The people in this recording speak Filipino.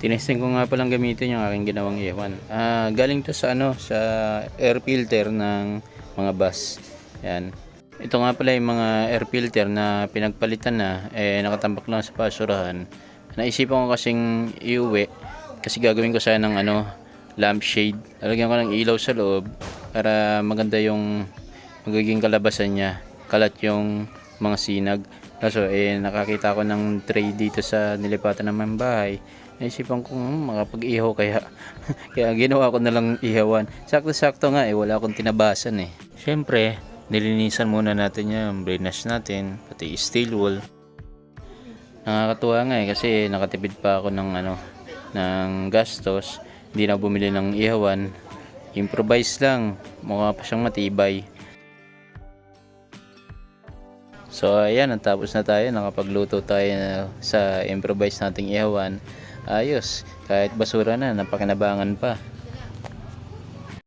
Tinesting ko nga palang gamitin yung aking ginawang iwan. Ah, galing to sa ano, sa air filter ng mga bus. Yan. Ito nga pala yung mga air filter na pinagpalitan na, eh nakatambak lang sa basurahan. Naisipan ko kasing iuwi kasi gagawin ko sana ng ano, lampshade. Lalagyan ko ng ilaw sa loob para maganda yung magiging kalabasan niya. Kalat yung mga sinag. Kaso eh nakakita ko ng tray dito sa nilipatan ng bahay. Naisipan ko makapag-ihaw kaya kaya ginawa ko na lang ihawan. Sakto-sakto nga eh wala akong tinabasan eh. Siyempre, nilinisan muna natin yung drainage natin, pati steel wool. Nakakatuwa nga eh kasi nakatipid pa ako ng ano ng gastos. Hindi na bumili ng ihawan. Improvise lang. Mukha pa siyang matibay. So ayan, natapos na tayo. Nakapagluto tayo sa improvise nating ihawan. Ayos. Kahit basura na, napakinabangan pa.